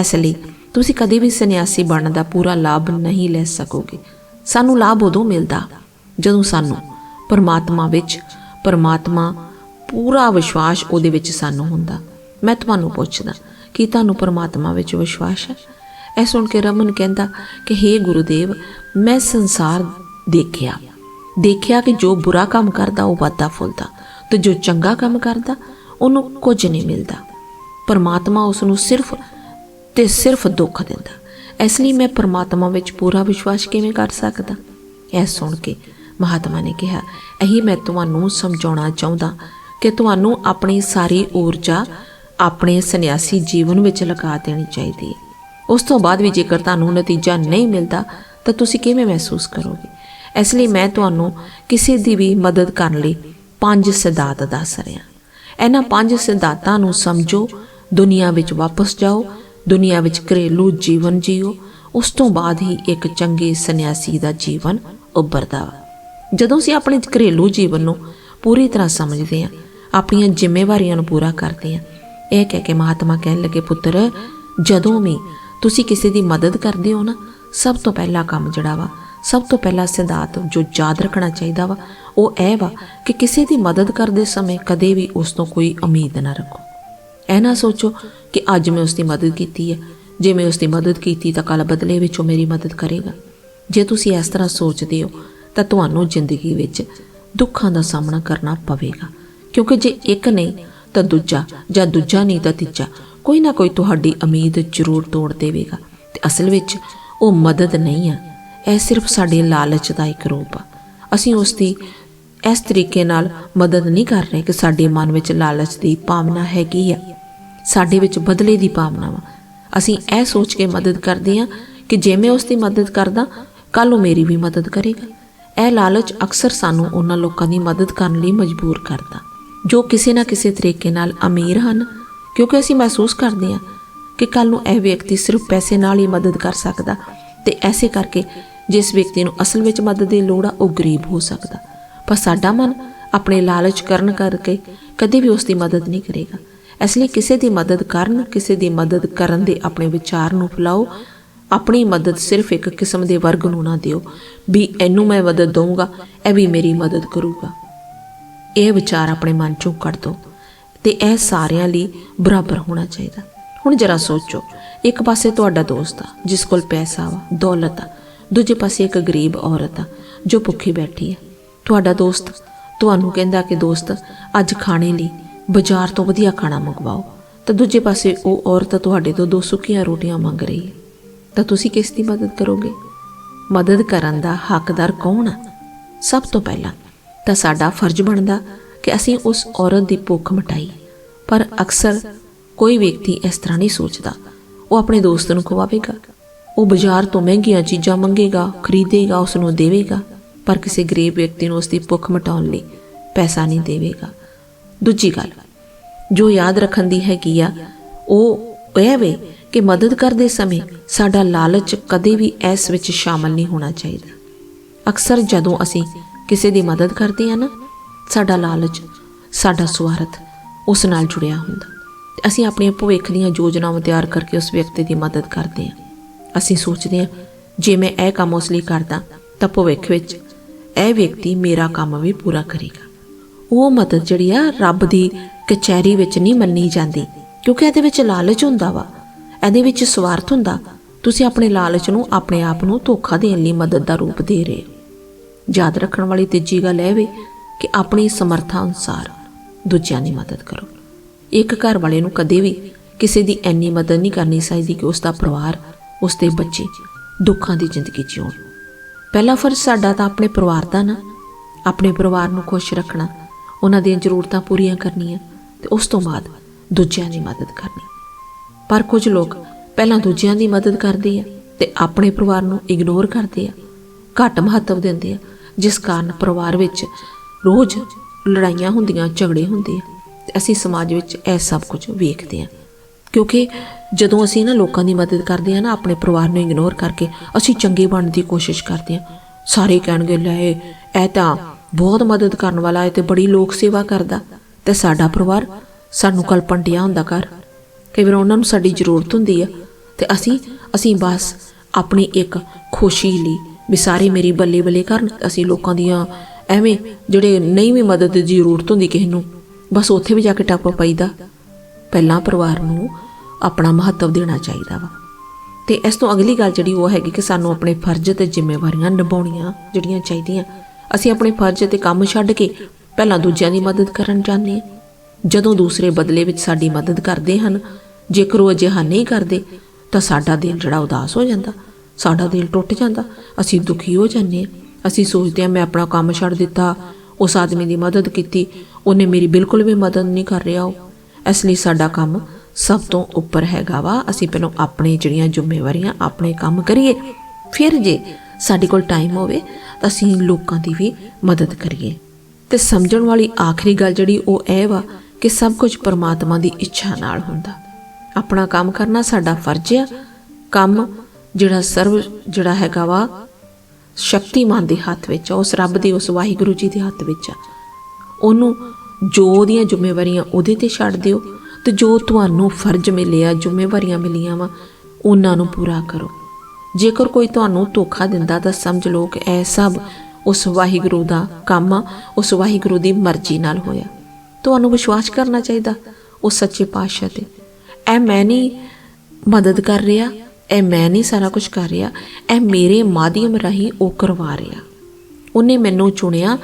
ਇਸ ਲਈ ਤੁਸੀਂ ਕਦੇ ਵੀ ਸੰਨਿਆਸੀ ਬਣਨ ਦਾ ਪੂਰਾ ਲਾਭ ਨਹੀਂ ਲੈ ਸਕੋਗੇ। ਸਾਨੂੰ ਲਾਭ ਉਦੋਂ ਮਿਲਦਾ ਜਦੋਂ ਸਾਨੂੰ ਪਰਮਾਤਮਾ ਵਿੱਚ ਪਰਮਾਤਮਾ ਪੂਰਾ ਵਿਸ਼ਵਾਸ ਉਹਦੇ ਵਿੱਚ ਸਾਨੂੰ ਹੁੰਦਾ। ਮੈਂ ਤੁਹਾਨੂੰ ਪੁੱਛਦਾ, ਕੀ ਤੁਹਾਨੂੰ ਪਰਮਾਤਮਾ ਵਿੱਚ ਵਿਸ਼ਵਾਸ ਹੈ? ਇਹ ਸੁਣ ਕੇ ਰਮਨ ਕਹਿੰਦਾ ਕਿ हे ਗੁਰੂਦੇਵ, ਮੈਂ ਸੰਸਾਰ ਦੇਖਿਆ। ਦੇਖਿਆ ਕਿ ਜੋ ਬੁਰਾ ਕੰਮ ਕਰਦਾ, ਉਹ ਵਾਧਾ ਫੁੱਲਦਾ ਤੇ ਜੋ ਚੰਗਾ ਕੰਮ ਕਰਦਾ, ਉਹਨੂੰ ਕੁਝ ਨਹੀਂ ਮਿਲਦਾ। ਪਰਮਾਤਮਾ ਉਸ ਨੂੰ ਸਿਰਫ ਤੇ ਸਿਰਫ ਦੁੱਖ ਦਿੰਦਾ। ਇਸ ਲਈ ਮੈਂ ਪਰਮਾਤਮਾ ਵਿੱਚ ਪੂਰਾ ਵਿਸ਼ਵਾਸ ਕਿਵੇਂ ਕਰ ਸਕਦਾ? ਇਹ ਸੁਣ ਕੇ ਮਹਾਤਮਾ ਨੇ ਕਿਹਾ, ਇਹੀ ਮੈਂ ਤੁਹਾਨੂੰ ਸਮਝਾਉਣਾ ਚਾਹੁੰਦਾ ਕਿ ਤੁਹਾਨੂੰ ਆਪਣੀ ਸਾਰੀ ਊਰਜਾ ਆਪਣੇ ਸੰਨਿਆਸੀ ਜੀਵਨ ਵਿੱਚ ਲਗਾ ਦੇਣੀ ਚਾਹੀਦੀ ਹੈ। ਉਸ ਤੋਂ ਬਾਅਦ ਵੀ ਜੇਕਰ ਤੁਹਾਨੂੰ ਨਤੀਜਾ ਨਹੀਂ ਮਿਲਦਾ, ਤਾਂ ਤੁਸੀਂ ਕਿਵੇਂ ਮਹਿਸੂਸ ਕਰੋਗੇ? ਇਸ ਲਈ ਮੈਂ ਤੁਹਾਨੂੰ ਕਿਸੇ ਦੀ ਵੀ ਮਦਦ ਕਰਨ ਲਈ ਪੰਜ ਸਿਧਾਂਤ ਦੱਸ ਰਿਹਾ। ਇਹਨਾਂ ਪੰਜ ਸਿਧਾਂਤਾਂ ਨੂੰ ਸਮਝੋ, ਦੁਨੀਆ ਵਿੱਚ ਵਾਪਸ ਜਾਓ, ਦੁਨੀਆ ਵਿੱਚ ਘਰੇਲੂ ਜੀਵਨ ਜੀਓ, ਉਸ ਤੋਂ ਬਾਅਦ ਹੀ ਇੱਕ ਚੰਗੇ ਸੰਨਿਆਸੀ ਦਾ ਜੀਵਨ ਉੱਭਰਦਾ ਵਾ। ਜਦੋਂ ਅਸੀਂ ਆਪਣੇ ਘਰੇਲੂ ਜੀਵਨ ਨੂੰ ਪੂਰੀ ਤਰ੍ਹਾਂ ਸਮਝਦੇ ਹਾਂ, ਆਪਣੀਆਂ ਜ਼ਿੰਮੇਵਾਰੀਆਂ ਨੂੰ ਪੂਰਾ ਕਰਦੇ ਹਾਂ, ਇਹ ਕਹਿ ਕੇ ਮਹਾਤਮਾ ਕਹਿਣ ਲੱਗੇ, ਪੁੱਤਰ, ਜਦੋਂ ਵੀ ਤੁਸੀਂ ਕਿਸੇ ਦੀ ਮਦਦ ਕਰਦੇ ਹੋ ਨਾ, ਸਭ ਤੋਂ ਪਹਿਲਾ ਕੰਮ ਜਿਹੜਾ ਵਾ ਸਭ ਤੋਂ ਪਹਿਲਾ ਸਿਧਾਂਤ ਜੋ ਯਾਦ ਰੱਖਣਾ ਚਾਹੀਦਾ ਵਾ, ਉਹ ਇਹ ਵਾ ਕਿ ਕਿਸੇ ਦੀ ਮਦਦ ਕਰਦੇ ਸਮੇਂ ਕਦੇ ਵੀ ਉਸ ਤੋਂ ਕੋਈ ਉਮੀਦ ਨਾ ਰੱਖੋ। ਇਹ ਨਾ ਸੋਚੋ ਕਿ ਅੱਜ ਮੈਂ ਉਸ ਦੀ ਮਦਦ ਕੀਤੀ ਹੈ ਜੇ ਮੈਂ ਉਸ ਦੀ ਮਦਦ ਕੀਤੀ ਤਾਂ ਕੱਲ ਬਦਲੇ ਵਿੱਚ ਉਹ ਮੇਰੀ ਮਦਦ ਕਰੇਗਾ। ਜੇ ਤੁਸੀਂ ਇਸ ਤਰ੍ਹਾਂ ਸੋਚਦੇ ਹੋ, ਤਾਂ ਤੁਹਾਨੂੰ ਜ਼ਿੰਦਗੀ ਵਿੱਚ ਦੁੱਖਾਂ ਦਾ ਸਾਹਮਣਾ ਕਰਨਾ ਪਵੇਗਾ। ਕਿਉਂਕਿ ਜੇ ਇੱਕ ਨਹੀਂ, ਤਾਂ ਦੂਜਾ ਜਾਂ ਦੂਜਾ ਨਹੀਂ ਤਾਂ ਤੀਜਾ। ਕੋਈ ਨਾ ਕੋਈ ਤੁਹਾਡੀ ਉਮੀਦ ਜ਼ਰੂਰ ਤੋੜ ਦੇਵੇਗਾ। ਤੇ ਅਸਲ ਵਿੱਚ ਉਹ ਮਦਦ ਨਹੀਂ ਆ। ਇਹ ਸਿਰਫ ਸਾਡੇ ਲਾਲਚ ਦਾ ਇੱਕ ਰੂਪ ਆ। ਅਸੀਂ ਉਸ ਦੀ ਇਸ ਤਰੀਕੇ ਨਾਲ ਮਦਦ ਨਹੀਂ ਕਰ ਰਹੇ ਕਿ ਸਾਡੇ ਮਨ ਵਿੱਚ ਲਾਲਚ ਦੀ ਭਾਵਨਾ ਹੈਗੀ ਆ। ਸਾਡੇ ਵਿੱਚ ਬਦਲੇ ਦੀ ਭਾਵਨਾ ਵਾ। ਅਸੀਂ ਇਹ ਸੋਚ ਕੇ ਮਦਦ ਕਰਦੇ ਆ ਕਿ ਜੇ ਮੈਂ ਉਸ ਦੀ ਮਦਦ ਕਰਦਾ ਕੱਲ ਉਹ ਮੇਰੀ ਵੀ ਮਦਦ ਕਰੇਗਾ। ਇਹ ਲਾਲਚ ਅਕਸਰ ਸਾਨੂੰ ਉਹਨਾਂ ਲੋਕਾਂ ਦੀ ਮਦਦ ਕਰਨ ਲਈ ਮਜਬੂਰ ਕਰਦਾ। ਜੋ ਕਿਸੇ ਨਾ ਕਿਸੇ ਤਰੀਕੇ ਨਾਲ ਅਮੀਰ ਹਨ, ਕਿਉਂਕਿ ਅਸੀਂ ਮਹਿਸੂਸ ਕਰਦੇ ਹਾਂ ਕਿ ਕੱਲ ਨੂੰ ਇਹ ਵਿਅਕਤੀ ਸਿਰਫ ਪੈਸੇ ਨਾਲ ਹੀ ਮਦਦ ਕਰ ਸਕਦਾ ਤੇ ਐਸੇ ਕਰਕੇ ਜਿਸ ਵਿਅਕਤੀ ਨੂੰ ਅਸਲ ਵਿੱਚ ਮਦਦ ਦੀ ਲੋੜ ਆ, ਉਹ ਗਰੀਬ ਹੋ ਸਕਦਾ। ਪਰ ਸਾਡਾ ਮਨ ਆਪਣੇ ਲਾਲਚ ਕਰਨ ਕਰਕੇ ਕਦੇ ਵੀ ਉਸ ਦੀ ਮਦਦ ਨਹੀਂ ਕਰੇਗਾ। ਇਸ ਲਈ ਕਿਸੇ ਦੀ ਮਦਦ ਕਰਨ, ਕਿਸੇ ਦੀ ਮਦਦ ਕਰਨ ਦੇ ਆਪਣੇ ਵਿਚਾਰ ਨੂੰ ਫਲਾਓ। ਆਪਣੀ ਮਦਦ ਸਿਰਫ ਇੱਕ ਕਿਸਮ ਦੇ ਵਰਗ ਨੂੰ ਨਾ ਦਿਓ। ਵੀ ਇਹਨੂੰ ਮੈਂ ਮਦਦ ਦਊਂਗਾ, ਇਹ ਵੀ ਮੇਰੀ ਮਦਦ ਕਰੂਗਾ। ਇਹ ਵਿਚਾਰ ਆਪਣੇ ਮਨ ਚੋਂ ਕੱਢ ਦਿਓ ਤੇ ਇਹ ਸਾਰਿਆਂ ਲਈ ਬਰਾਬਰ ਹੋਣਾ ਚਾਹੀਦਾ। ਹੁਣ ਜਰਾ ਸੋਚੋ, ਇੱਕ ਪਾਸੇ ਤੁਹਾਡਾ ਦੋਸਤ ਆ, ਜਿਸ ਕੋਲ ਪੈਸਾ ਵਾ, ਦੌਲਤ ਆ ਦੂਜੇ ਪਾਸੇ ਇੱਕ ਗਰੀਬ ਔਰਤ ਆ ਜੋ ਭੁੱਖੀ ਬੈਠੀ ਹੈ। ਤੁਹਾਡਾ ਦੋਸਤ, ਤੁਹਾਨੂੰ ਕਹਿੰਦਾ ਕਿ ਦੋਸਤ, ਅੱਜ ਖਾਣੇ ਲਈ ਬਾਜ਼ਾਰ ਤੋਂ ਵਧੀਆ ਖਾਣਾ ਮੰਗਵਾਓ। ਤਾਂ ਦੂਜੇ ਪਾਸੇ ਉਹ ਔਰਤ ਤੁਹਾਡੇ ਤੋਂ ਦੋ ਸੁੱਕੀਆਂ ਰੋਟੀਆਂ ਮੰਗ ਰਹੀ ਹੈ। ਤਾਂ ਤੁਸੀਂ ਕਿਸ ਦੀ ਮਦਦ ਕਰੋਗੇ? ਮਦਦ ਕਰਨ ਦਾ ਹੱਕਦਾਰ ਕੌਣ ਆ ਸਭ ਤੋਂ ਪਹਿਲਾਂ ਤਾਂ ਸਾਡਾ ਫਰਜ਼ ਬਣਦਾ ਕਿ ਅਸੀਂ ਉਸ ਔਰਤ ਦੀ ਭੁੱਖ ਮਿਟਾਈ। ਪਰ ਅਕਸਰ ਕੋਈ ਵਿਅਕਤੀ ਇਸ ਤਰ੍ਹਾਂ ਨਹੀਂ ਸੋਚਦਾ। ਉਹ ਆਪਣੇ ਦੋਸਤ ਨੂੰ ਖਵਾਵੇਗਾ। ਉਹ ਬਾਜ਼ਾਰ ਤੋਂ ਮਹਿੰਗੀਆਂ ਚੀਜ਼ਾਂ ਮੰਗੇਗਾ, ਖਰੀਦੇਗਾ ਉਸ ਨੂੰ ਦੇਵੇਗਾ, ਪਰ ਕਿਸੇ ਗਰੀਬ ਵਿਅਕਤੀ ਨੂੰ ਉਸ ਦੀ ਭੁੱਖ ਮਿਟਾਉਣ ਲਈ ਪੈਸਾ ਨਹੀਂ ਦੇਵੇਗਾ। ਦੂਜੀ ਗੱਲ, ਜੋ ਯਾਦ ਰੱਖਣ ਦੀ ਹੈਗੀ ਆ, ਉਹ ਇਹ ਵੇ ਕਿ ਮਦਦ ਕਰਦੇ ਸਮੇਂ ਸਾਡਾ ਲਾਲਚ ਕਦੇ ਵੀ ਇਸ ਵਿੱਚ ਸ਼ਾਮਲ ਨਹੀਂ ਹੋਣਾ ਚਾਹੀਦਾ। ਅਕਸਰ ਜਦੋਂ ਅਸੀਂ ਕਿਸੇ ਦੀ ਮਦਦ ਕਰਦੇ ਹਾਂ ਨਾ, ਸਾਡਾ ਲਾਲਚ, ਸਾਡਾ ਸਵਾਰਥ ਉਸ ਨਾਲ ਜੁੜਿਆ ਹੁੰਦਾ। ਤੇ ਅਸੀਂ ਆਪਣੀਆਂ ਭਵਿੱਖ ਦੀਆਂ ਯੋਜਨਾਵਾਂ ਤਿਆਰ ਕਰਕੇ ਉਸ ਵਿਅਕਤੀ ਦੀ ਮਦਦ ਕਰਦੇ ਹਾਂ ਅਸੀਂ ਸੋਚਦੇ ਹਾਂ, ਜੇ ਮੈਂ ਇਹ ਕੰਮ ਉਸ ਲਈ ਕਰਦਾ, ਤਾਂ ਭਵਿੱਖ ਵਿੱਚ ਇਹ ਵਿਅਕਤੀ ਮੇਰਾ ਕੰਮ ਵੀ ਪੂਰਾ ਕਰੇਗਾ। ਉਹ ਮਦਦ ਜਿਹੜੀ ਆ ਰੱਬ ਦੀ ਕਚਹਿਰੀ ਵਿੱਚ ਨਹੀਂ ਮੰਨੀ ਜਾਂਦੀ, ਕਿਉਂਕਿ ਇਹਦੇ ਵਿੱਚ ਲਾਲਚ ਹੁੰਦਾ ਵਾ। ਇਹਦੇ ਵਿੱਚ ਸਵਾਰਥ ਹੁੰਦਾ। ਤੁਸੀਂ ਆਪਣੇ ਲਾਲਚ ਨੂੰ ਆਪਣੇ ਆਪ ਨੂੰ ਧੋਖਾ ਦੇਣ ਲਈ ਮਦਦ ਦਾ ਰੂਪ ਦੇ ਰਹੇ ਹੋ। ਯਾਦ ਰੱਖਣ ਵਾਲੀ ਤੀਜੀ ਗੱਲ ਇਹ ਵੇ ਕਿ ਆਪਣੀ ਸਮਰੱਥਾ ਅਨੁਸਾਰ ਦੂਜਿਆਂ ਦੀ ਮਦਦ ਕਰੋ। ਇੱਕ ਘਰ ਵਾਲੇ ਨੂੰ ਕਦੇ ਵੀ ਕਿਸੇ ਦੀ ਇੰਨੀ ਮਦਦ ਨਹੀਂ ਕਰਨੀ ਚਾਹੀਦੀ ਕਿ ਉਸ ਦਾ ਪਰਿਵਾਰ ਉਸ ਦੇ ਬੱਚੇ ਦੁੱਖਾਂ ਦੀ ਜ਼ਿੰਦਗੀ ਜਿਉਣ। ਪਹਿਲਾ ਫਰਜ਼ ਸਾਡਾ ਤਾਂ ਆਪਣੇ ਪਰਿਵਾਰ ਦਾ ਨਾ। ਆਪਣੇ ਪਰਿਵਾਰ ਨੂੰ ਖੁਸ਼ ਰੱਖਣਾ, ਉਹਨਾਂ ਦੀਆਂ ਜ਼ਰੂਰਤਾਂ ਪੂਰੀਆਂ ਕਰਨੀਆਂ ਤੇ ਉਸ ਤੋਂ ਬਾਅਦ ਦੂਜਿਆਂ ਦੀ ਮਦਦ ਕਰਨੀ। ਪਰ ਕੁਝ ਲੋਕ ਪਹਿਲਾਂ ਦੂਜਿਆਂ ਦੀ ਮਦਦ ਕਰਦੇ ਆ ਤੇ ਆਪਣੇ ਪਰਿਵਾਰ ਨੂੰ ਇਗਨੋਰ ਕਰਦੇ ਆ, ਘੱਟ ਮਹੱਤਵ ਦਿੰਦੇ ਆ, ਜਿਸ ਕਾਰਨ ਪਰਿਵਾਰ ਵਿੱਚ ਰੋਜ਼ ਲੜਾਈਆਂ ਹੁੰਦੀਆਂ, ਝਗੜੇ ਹੁੰਦੇ ਆ ਤੇ ਅਸੀਂ ਸਮਾਜ ਵਿੱਚ ਇਹ ਸਭ ਕੁਝ ਵੇਖਦੇ ਆ। ਕਿਉਂਕਿ ਜਦੋਂ ਅਸੀਂ ਨਾ ਲੋਕਾਂ ਦੀ ਮਦਦ ਕਰਦੇ ਆ ਨਾ ਆਪਣੇ ਪਰਿਵਾਰ ਨੂੰ ਇਗਨੋਰ ਕਰਕੇ, ਅਸੀਂ ਚੰਗੇ ਬਣਨ ਦੀ ਕੋਸ਼ਿਸ਼ ਕਰਦੇ ਆ ਸਾਰੇ ਕਹਿਣਗੇ, ਲੈ, ਇਹ ਤਾਂ ਬਹੁਤ ਮਦਦ ਕਰਨ ਵਾਲਾ ਹੈ ਤੇ ਬੜੀ ਲੋਕ ਸੇਵਾ ਕਰਦਾ। ਤੇ ਸਾਡਾ ਪਰਿਵਾਰ ਸਾਨੂੰ ਕਲਪਣ ਡਿਆ ਹੁੰਦਾ ਕਰ ਕਈ ਵਾਰ ਉਹਨਾਂ ਨੂੰ ਸਾਡੀ ਜ਼ਰੂਰਤ ਹੁੰਦੀ ਆ ਤੇ ਅਸੀਂ ਅਸੀਂ ਬਸ ਆਪਣੀ ਇੱਕ ਖੁਸ਼ੀ ਲਈ ਵੀ ਸਾਰੇ ਮੇਰੀ ਬੱਲੇ ਬੱਲੇ ਕਰਨ, ਅਸੀਂ ਲੋਕਾਂ ਦੀਆਂ ਐਵੇਂ ਜਿਹੜੇ ਨਹੀਂ ਵੀ ਮਦਦ ਦੀ ਜ਼ਰੂਰਤ ਹੁੰਦੀ ਕਿਸੇ ਨੂੰ, ਬਸ ਉੱਥੇ ਵੀ ਜਾ ਕੇ ਟੱਪ ਪਾਈਦਾ। ਪਹਿਲਾਂ ਪਰਿਵਾਰ ਨੂੰ ਆਪਣਾ ਮਹੱਤਵ ਦੇਣਾ ਚਾਹੀਦਾ ਵਾ। ਤੇ ਇਸ ਤੋਂ ਅਗਲੀ ਗੱਲ ਜਿਹੜੀ ਉਹ ਹੈਗੀ ਕਿ ਸਾਨੂੰ ਆਪਣੇ ਫਰਜ਼ ਤੇ ਜ਼ਿੰਮੇਵਾਰੀਆਂ ਨਿਭਾਉਣੀਆਂ ਜਿਹੜੀਆਂ ਚਾਹੀਦੀਆਂ। ਅਸੀਂ ਆਪਣੇ ਫਰਜ਼ ਤੇ ਕੰਮ ਛੱਡ ਕੇ ਪਹਿਲਾਂ ਦੂਜਿਆਂ ਦੀ ਮਦਦ ਕਰਨ ਜਾਂਦੇ ਹਾਂ। ਜਦੋਂ ਦੂਸਰੇ ਬਦਲੇ ਵਿੱਚ ਸਾਡੀ ਮਦਦ ਕਰਦੇ ਹਨ, ਜੇਕਰ ਉਹ ਅਜਿਹਾ ਨਹੀਂ ਕਰਦੇ, ਤਾਂ ਸਾਡਾ ਦਿਲ ਜਿਹੜਾ ਉਦਾਸ ਹੋ ਜਾਂਦਾ, ਸਾਡਾ ਦਿਲ ਟੁੱਟ ਜਾਂਦਾ, ਅਸੀਂ ਦੁਖੀ ਹੋ ਜਾਂਦੇ ਹਾਂ। ਅਸੀਂ ਸੋਚਦੇ ਹਾਂ, ਮੈਂ ਆਪਣਾ ਕੰਮ ਛੱਡ ਦਿੱਤਾ, ਉਸ ਆਦਮੀ ਦੀ ਮਦਦ ਕੀਤੀ, ਉਹਨੇ ਮੇਰੀ ਬਿਲਕੁਲ ਵੀ ਮਦਦ ਨਹੀਂ ਕਰ ਰਿਹਾ ਉਹ। ਇਸ ਲਈ ਸਾਡਾ ਕੰਮ ਸਭ ਤੋਂ ਉੱਪਰ ਹੈਗਾ ਵਾ, ਅਸੀਂ ਪਹਿਲਾਂ ਆਪਣੇ ਜਿਹੜੀਆਂ ਜ਼ਿੰਮੇਵਾਰੀਆਂ, ਆਪਣੇ ਕੰਮ ਕਰੀਏ। ਫਿਰ ਜੇ ਸਾਡੇ ਕੋਲ ਟਾਈਮ ਹੋਵੇ, ਤਾਂ ਅਸੀਂ ਲੋਕਾਂ ਦੀ ਵੀ ਮਦਦ ਕਰੀਏ। ਤੇ ਸਮਝਣ ਵਾਲੀ ਆਖਰੀ ਗੱਲ ਜਿਹੜੀ ਉਹ ਇਹ ਵਾ ਕਿ ਸਭ ਕੁਝ ਪਰਮਾਤਮਾ ਦੀ ਇੱਛਾ ਨਾਲ ਹੁੰਦਾ। ਆਪਣਾ ਕੰਮ ਕਰਨਾ ਸਾਡਾ ਫਰਜ਼ ਆ। ਕੰਮ ਜਿਹੜਾ ਸਰਵ, ਜਿਹੜਾ ਹੈਗਾ ਵਾ, ਸ਼ਕਤੀਮਾਨ ਦੇ ਹੱਥ ਵਿੱਚ ਆ, ਉਸ ਰੱਬ ਦੇ, ਉਸ ਵਾਹਿਗੁਰੂ ਜੀ ਦੇ ਹੱਥ ਵਿੱਚ ਆ। ਉਹਨੂੰ ਜੋ ਉਹਦੀਆਂ ਜ਼ਿੰਮੇਵਾਰੀਆਂ ਉਹਦੇ ਤੇ ਛੱਡ ਦਿਓ ਤੇ ਜੋ ਤੁਹਾਨੂੰ ਫਰਜ਼ ਮਿਲਿਆ, ਜ਼ਿੰਮੇਵਾਰੀਆਂ ਮਿਲੀਆਂ ਵਾ, ਉਹਨਾਂ ਨੂੰ ਪੂਰਾ ਕਰੋ। ਜੇਕਰ ਕੋਈ ਤੁਹਾਨੂੰ ਧੋਖਾ ਦਿੰਦਾ ਤਾਂ ਸਮਝ ਲਓ ਕਿ ਇਹ ਸਭ ਉਸ ਵਾਹਿਗੁਰੂ ਦਾ ਕੰਮ ਆ, ਉਸ ਵਾਹਿਗੁਰੂ ਦੀ ਮਰਜ਼ੀ ਨਾਲ ਹੋਇਆ। ਤੁਹਾਨੂੰ ਵਿਸ਼ਵਾਸ ਕਰਨਾ ਚਾਹੀਦਾ ਉਹ ਸੱਚੇ ਪਾਤਸ਼ਾਹ ਤੇ। ਇਹ ਮੈਂ ਨਹੀਂ ਮਦਦ ਕਰ ਰਿਹਾ, ਇਹ ਮੈਂ ਨਹੀਂ ਸਾਰਾ ਕੁਝ ਕਰ ਰਿਹਾ, ਇਹ ਮੇਰੇ ਮਾਧਿਅਮ ਰਾਹੀਂ ਉਹ ਕਰਵਾ ਰਿਹਾ। ਉਹਨੇ ਮੈਨੂੰ ਚੁਣਿਆ,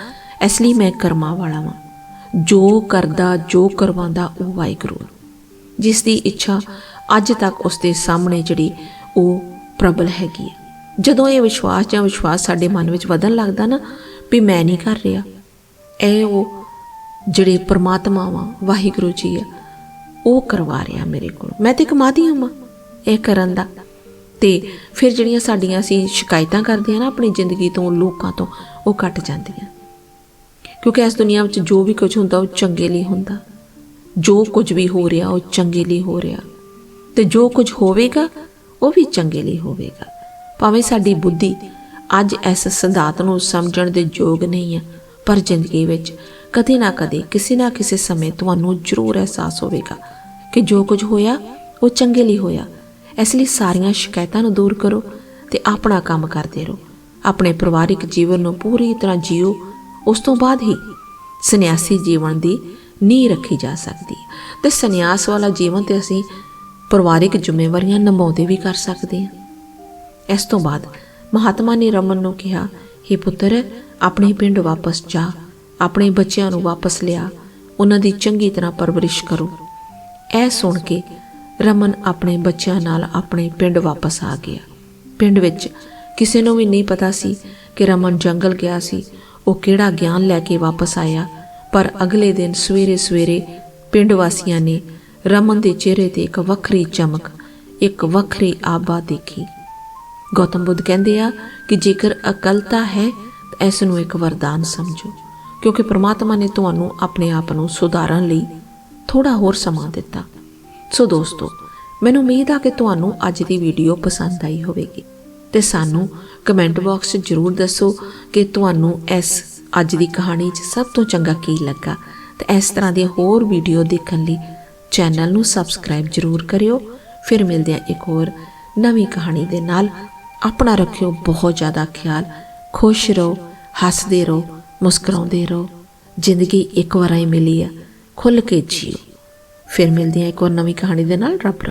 ਇਸ ਲਈ ਮੈਂ ਕਰਮਾ ਵਾਲਾ ਵਾਂ। ਜੋ ਕਰਦਾ, ਜੋ ਕਰਵਾਉਂਦਾ, ਉਹ ਵਾਹਿਗੁਰੂ ਜਿਸ ਦੀ ਇੱਛਾ ਅੱਜ ਤੱਕ ਉਸ ਦੇ ਸਾਹਮਣੇ ਜਿਹੜੀ ਉਹ ਪ੍ਰਬਲ ਹੈਗੀ ਹੈ। ਜਦੋਂ ਇਹ ਵਿਸ਼ਵਾਸ ਜਾਂ ਵਿਸ਼ਵਾਸ ਸਾਡੇ ਮਨ ਵਿੱਚ ਵਧਣ ਲੱਗਦਾ ਨਾ ਵੀ ਮੈਂ ਨਹੀਂ ਕਰ ਰਿਹਾ, ਇਹ ਉਹ ਜਿਹੜੇ ਪਰਮਾਤਮਾ ਵਾ ਵਾਹਿਗੁਰੂ ਜੀ ਆ ਉਹ ਕਰਵਾ ਰਿਹਾ ਮੇਰੇ ਕੋਲ। ਮੈਂ ਤੇ ਇੱਕ ਹਾਂ, ਇਹ ਕਰਨ ਦਾ। ਤੇ ਫਿਰ ਜਿਹੜੀਆਂ ਸਾਡੀਆਂ ਅਸੀਂ ਸ਼ਿਕਾਇਤਾਂ ਕਰਦੇ ਆ ਨਾ ਆਪਣੀ ਜ਼ਿੰਦਗੀ ਤੋਂ, ਲੋਕਾਂ ਤੋਂ, ਉਹ ਘਟ ਜਾਂਦੀਆਂ। ਕਿਉਂਕਿ ਇਸ ਦੁਨੀਆ ਵਿੱਚ ਜੋ ਵੀ ਕੁਝ ਹੁੰਦਾ, ਉਹ ਚੰਗੇ ਲਈ ਹੁੰਦਾ। ਜੋ ਕੁਝ ਵੀ ਹੋ ਰਿਹਾ, ਉਹ ਚੰਗੇ ਲਈ ਹੋ ਰਿਹਾ। ਤੇ ਜੋ ਕੁਝ ਹੋਵੇਗਾ, ਉਹ ਵੀ ਚੰਗੇ ਲਈ ਹੋਵੇਗਾ। ਭਾਵੇਂ ਸਾਡੀ ਬੁੱਧੀ ਅੱਜ ਇਸ ਸਿਧਾਂਤ ਨੂੰ ਸਮਝਣ ਦੇ ਯੋਗ ਨਹੀਂ ਹੈ ਪਰ ਜ਼ਿੰਦਗੀ ਵਿੱਚ ਕਦੇ ਨਾ ਕਦੇ, ਕਿਸੇ ਨਾ ਕਿਸੇ ਸਮੇਂ ਤੁਹਾਨੂੰ ਜ਼ਰੂਰ ਅਹਿਸਾਸ ਹੋਵੇਗਾ ਕਿ ਜੋ ਕੁਝ ਹੋਇਆ, ਉਹ ਚੰਗੇ ਲਈ ਹੋਇਆ। ਇਸ ਲਈ ਸਾਰੀਆਂ ਸ਼ਿਕਾਇਤਾਂ ਨੂੰ ਦੂਰ ਕਰੋ ਤੇ ਆਪਣਾ ਕੰਮ ਕਰਦੇ ਰਹੋ। ਆਪਣੇ ਪਰਿਵਾਰਿਕ ਜੀਵਨ ਨੂੰ ਪੂਰੀ ਤਰ੍ਹਾਂ ਜੀਓ। ਉਸ ਤੋਂ ਬਾਅਦ ਹੀ ਸੰਨਿਆਸੀ ਜੀਵਨ ਦੀ ਨੀਂਹ ਰੱਖੀ ਜਾ ਸਕਦੀ ਹੈ। ਤੇ ਸੰਨਿਆਸ ਵਾਲਾ ਜੀਵਨ ਤੇ ਅਸੀਂ ਪਰਿਵਾਰਿਕ ਜ਼ਿੰਮੇਵਾਰੀਆਂ ਨਿਭਾਉਂਦੇ ਵੀ ਕਰ ਸਕਦੇ ਹਾਂ। ਇਸ ਤੋਂ ਬਾਅਦ ਮਹਾਤਮਾ ਨੇ ਰਮਨ ਨੂੰ ਕਿਹਾ हे ਪੁੱਤਰ, ਆਪਣੇ ਪਿੰਡ ਵਾਪਸ ਜਾ, ਆਪਣੇ ਬੱਚਿਆਂ ਨੂੰ ਵਾਪਸ ਲਿਆ, ਉਹਨਾਂ ਦੀ ਚੰਗੀ ਤਰ੍ਹਾਂ ਪਰਵਰਿਸ਼ ਕਰੋ। ਇਹ ਸੁਣ ਕੇ ਰਮਨ ਆਪਣੇ ਬੱਚਿਆਂ ਨਾਲ ਆਪਣੇ ਪਿੰਡ ਵਾਪਸ ਆ ਗਿਆ। ਪਿੰਡ ਵਿੱਚ ਕਿਸੇ ਨੂੰ ਵੀ ਨਹੀਂ ਪਤਾ ਸੀ ਕਿ ਰਮਨ ਜੰਗਲ ਗਿਆ ਸੀ। ਉਹ ਕਿਹੜਾ ਗਿਆਨ ਲੈ ਕੇ ਵਾਪਸ ਆਇਆ? ਪਰ ਅਗਲੇ ਦਿਨ ਸਵੇਰੇ ਸਵੇਰੇ ਪਿੰਡ ਵਾਸੀਆਂ ਨੇ ਰਮਨ ਦੇ ਚਿਹਰੇ ਤੇ ਇੱਕ ਵੱਖਰੀ ਚਮਕ, ਇੱਕ ਵੱਖਰੀ ਆਬਾ ਦੇਖੀ। ਗੌਤਮ ਬੁੱਧ ਕਹਿੰਦੇ ਆ ਕਿ ਜੇਕਰ ਅਕਲਤਾ ਹੈ ਤਾਂ ਇਸ ਨੂੰ ਇੱਕ ਵਰਦਾਨ ਸਮਝੋ, ਕਿਉਂਕਿ ਪ੍ਰਮਾਤਮਾ ਨੇ ਤੁਹਾਨੂੰ ਆਪਣੇ ਆਪ ਨੂੰ ਸੁਧਾਰਨ ਲਈ ਥੋੜਾ ਹੋਰ ਸਮਾਂ ਦਿੱਤਾ। ਸੋ ਦੋਸਤੋ, ਮੈਨੂੰ ਉਮੀਦ ਆ ਕਿ ਤੁਹਾਨੂੰ ਅੱਜ ਦੀ ਵੀਡੀਓ ਪਸੰਦ ਆਈ ਹੋਵੇਗੀ ਤੇ ਸਾਨੂੰ ਕਮੈਂਟ ਬਾਕਸ 'ਚ ਜਰੂਰ ਦੱਸੋ ਕਿ ਤੁਹਾਨੂੰ ਇਸ ਅੱਜ ਦੀ ਕਹਾਣੀ 'ਚ ਸਭ ਤੋਂ ਚੰਗਾ ਕੀ ਲੱਗਾ। ਤੇ ਇਸ ਤਰ੍ਹਾਂ ਦੀਆਂ ਹੋਰ ਵੀਡੀਓ ਦੇਖਣ ਲਈ ਚੈਨਲ ਨੂੰ ਸਬਸਕ੍ਰਾਈਬ ਜ਼ਰੂਰ ਕਰਿਓ। ਫਿਰ ਮਿਲਦੇ ਹਾਂ ਇੱਕ ਹੋਰ ਨਵੀਂ ਕਹਾਣੀ ਦੇ ਨਾਲ। ਆਪਣਾ ਰੱਖਿਓ ਬਹੁਤ ਜ਼ਿਆਦਾ ਖਿਆਲ। ਖੁਸ਼ ਰਹੋ, ਹੱਸਦੇ ਰਹੋ, ਮੁਸਕਰਾਉਂਦੇ ਰਹੋ। ਜ਼ਿੰਦਗੀ ਇੱਕ ਵਾਰ ਹੀ ਮਿਲੀ ਆ। ਖੁੱਲ ਕੇ ਜੀਓ। ਫਿਰ ਮਿਲਦੇ ਹਾਂ ਇੱਕ ਹੋਰ ਨਵੀਂ ਕਹਾਣੀ ਦੇ ਨਾਲ। ਰੱਬ ਰੱਖਾ